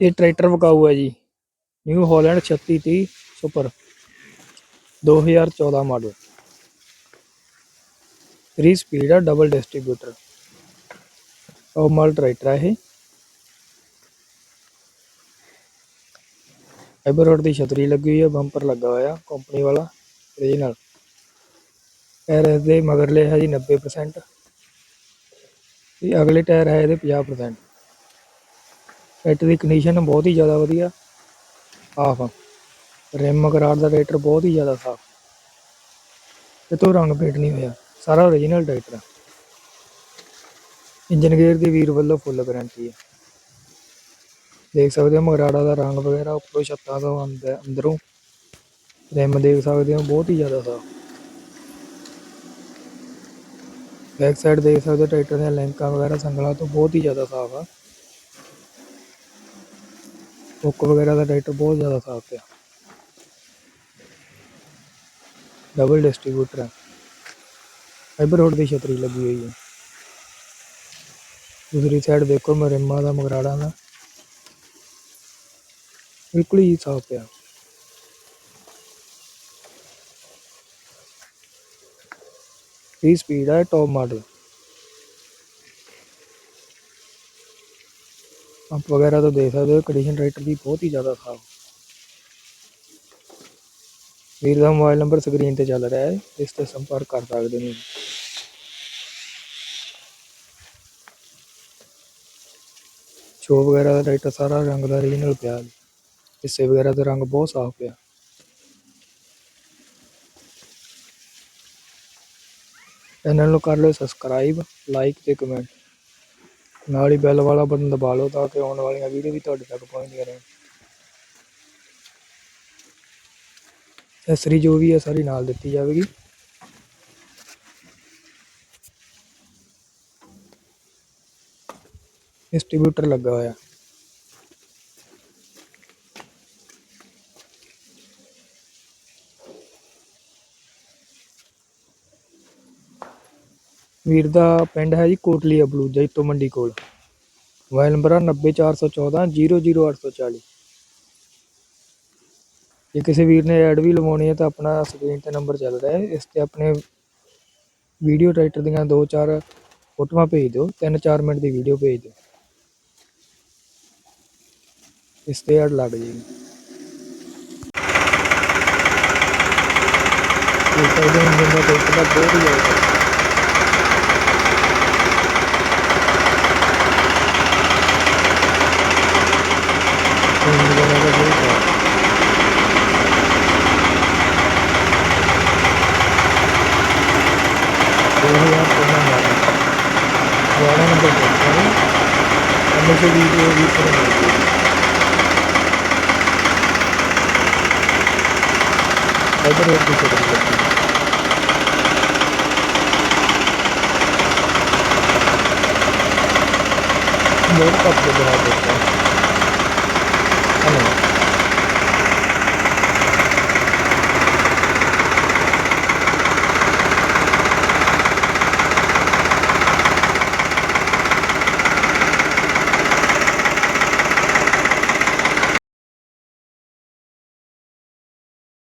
ਇਹ ਟਰੈਕਟਰ ਵਿਕਾਊ ਹੈ ਜੀ। New Holland 3630 super 2014 model. 3 speed ਆ ਡਬਲ ਡਿਸਟ੍ਰੀਬਿਊਟਰ ਉਹ ਮਾਲ ਟਰੈਕਟਰ ਹੈ ਇਹ। ਫਾਈਬਰ ਰੋਡ ਦੀ ਛਤਰੀ ਲੱਗੀ ਹੋਈ ਹੈ ਬੰਪਰ ਲੱਗਾ ਹੋਇਆ ਕੰਪਨੀ ਵਾਲਾ ਓਰੀਜਨਲ ਟਾਇਰ ਇਸ ਦੇ ਮਗਰਲੇ ਹੈ ਜੀ 90% ਤੇ ਅਗਲੇ ਟਾਇਰ ਹੈ ਇਹਦੇ 50% ਟਰੈਕਟਰ ਦੀ ਕੰਡੀਸ਼ਨ ਬਹੁਤ ਹੀ ਜ਼ਿਆਦਾ ਵਧੀਆ। ਸਾਫ਼ ਰਿਮ ਮਗਰਾੜ ਦਾ ਟਰੈਕਟਰ ਬਹੁਤ ਹੀ ਜ਼ਿਆਦਾ ਸਾਫ਼। ਇਹ ਤੋਂ ਰੰਗ ਪੇਟ ਨਹੀਂ ਹੋਇਆ। ਸਾਰਾ ਓਰੀਜਨਲ ਟਰੈਕਟਰ ਆ ਇੰਜਨ ਗੇਅਰ ਦੀ ਵੀਰ ਵੱਲੋਂ ਫੁੱਲ ਗਾਰੰਟੀ ਹੈ। ਦੇਖ ਸਕਦੇ ਹੋ ਮਗਰਾੜਾ ਦਾ ਰੰਗ ਵਗੈਰਾ, ਉੱਪਰੋਂ ਛੱਤਾਂ ਤੋਂ ਅੰਦਰੋਂ। ਰਿਮ ਦੇਖ ਸਕਦੇ ਹੋ, ਬਹੁਤ ਹੀ ਜ਼ਿਆਦਾ ਸਾਫ਼। ਬੈਕ ਸਾਈਡ ਦੇਖ ਸਕਦੇ ਹੋ, ਟਰੈਕਟਰ ਦੀਆਂ ਲੈਂਕਾਂ ਵਗੈਰਾ, ਸੰਗਲਾਂ ਤੋਂ ਬਹੁਤ ਹੀ ਜ਼ਿਆਦਾ ਸਾਫ਼ ਆ। ਹੁੱਕ ਵਗੈਰਾ ਦਾ ਟਰੈਕਟਰ ਬਹੁਤ ਜ਼ਿਆਦਾ ਸਾਫ਼ ਪਿਆ। ਡਬਲ ਡਿਸਟ੍ਰੀਬਿਊਟਰ ਹੈ। ਫਾਈਬਰ ਰੋਡ ਦੀ ਛਤਰੀ ਲੱਗੀ ਹੋਈ ਹੈ। ਦੂਸਰੀ ਸਾਈਡ ਦੇਖੋ, ਮਰਿੰਮਾ ਦਾ ਮਗਰਾੜਾ ਦਾ। ਬਿਲਕੁਲ ਹੀ ਸਾਫ਼ ਪਿਆ। ਇਹ ਸਪੀਡ ਹੈ ਟੌਪ ਮਾਡਲ ਪੰਪ ਵਗੈਰਾ ਤੋਂ ਦੇਖ ਸਕਦੇ ਹੋ ਕੰਡੀਸ਼ਨ ਟਰੈਕਟਰ ਦੀ ਬਹੁਤ ਹੀ ਜ਼ਿਆਦਾ ਸਾਫ਼ ਵੀਰ ਦਾ ਮੋਬਾਈਲ ਨੰਬਰ ਸਕਰੀਨ ਤੇ ਚੱਲ ਰਿਹਾ ਹੈ, ਇਸ ਤੇ ਸੰਪਰਕ ਕਰ ਸਕਦੇ ਨੇ ਸ਼ੋ ਵਗੈਰਾ ਦਾ ਟਰੈਕਟਰ ਸਾਰਾ ਰੰਗ ਦਾ ਰੀਜਨਲ ਪਿਆ ਹਿੱਸੇ ਵਗੈਰਾ ਦਾ ਰੰਗ ਬਹੁਤ ਸਾਫ਼ ਪਿਆ। ਚੈਨਲ ਨੂੰ ਕਰ ਲਓ ਸਬਸਕ੍ਰਾਈਬ ਲਾਈਕ ਤੇ ਕਮੈਂਟ ਨਾਲ ਹੀ ਬੈਲ ਵਾਲਾ ਬਟਨ ਦਬਾ ਲਓ ਤਾਂ ਕਿ ਆਉਣ ਵਾਲੀਆਂ ਵੀਡੀਓ ਵੀ ਤੁਹਾਡੇ ਤੱਕ ਪਹੁੰਚਦੀਆਂ ਰਹਿਣ। ਐਸਰੀ ਜੋ ਵੀ ਹੈ ਸਾਰੀ ਨਾਲ ਦਿੱਤੀ ਜਾਵੇਗੀ। ਡਿਸਟ੍ਰੀਬਿਊਟਰ ਲੱਗਾ ਹੋਇਆ। ਵੀਰ ਦਾ ਪਿੰਡ ਹੈ ਜੀ ਕੋਟਲੀ ਅਬਲੂਜਾ ਇਤੋਂ ਮੰਡੀ ਕੋਲ। ਮੋਬਾਈਲ ਨੰਬਰ ਆ 90414 00840 ਜੇ ਕਿਸੇ ਵੀਰ ਨੇ ਐਡ ਵੀ ਲਵਾਉਣੀ ਹੈ ਤਾਂ ਆਪਣਾ ਸਕਰੀਨ ਤੇ ਨੰਬਰ ਚੱਲ ਰਿਹਾ ਹੈ। ਇਸ ਤੇ ਆਪਣੇ ਵੀਡੀਓ ਟਰੈਕਟਰ ਦੀਆਂ ਦੋ ਚਾਰ ਫੋਟੋਆਂ ਭੇਜ ਦਿਓ, ਤਿੰਨ ਚਾਰ ਮਿੰਟ ਦੀ ਵੀਡੀਓ ਭੇਜ ਦਿਓ। ਇਸ ਤੇ ਐਡ ਲੱਗ ਜਾਏਗੀ। ਇਹ ਸਾਡੇ ਇੰਜਨ ਦਾ ਬਹੁਤ ਹੀ ਜ਼ਿਆਦਾ ਇੰਜਨ ਵਗੈਰਾ ਦਾ ਬਹੁਤ ਜ਼ਿਆਦਾ ਦੋ ਹਜ਼ਾਰ ਸੋਲਾਂ ਮਾਡਲ ਗਿਆਰਾਂ ਨੰਬਰ ਟਰੈਕਟਰ ਹੈ ਹਮੇਸ਼ਾ ਵੀਡੀਓ ਵੀ ਕਰਨਾ ਫਾਈਬਰ ਰੋਡ ਦੀ ਛਤਰੀ ਲੱਗੀ ਮੋੜ ਕੱਪ ਦੇ ਬਣਾ ਦਿੱਤਾ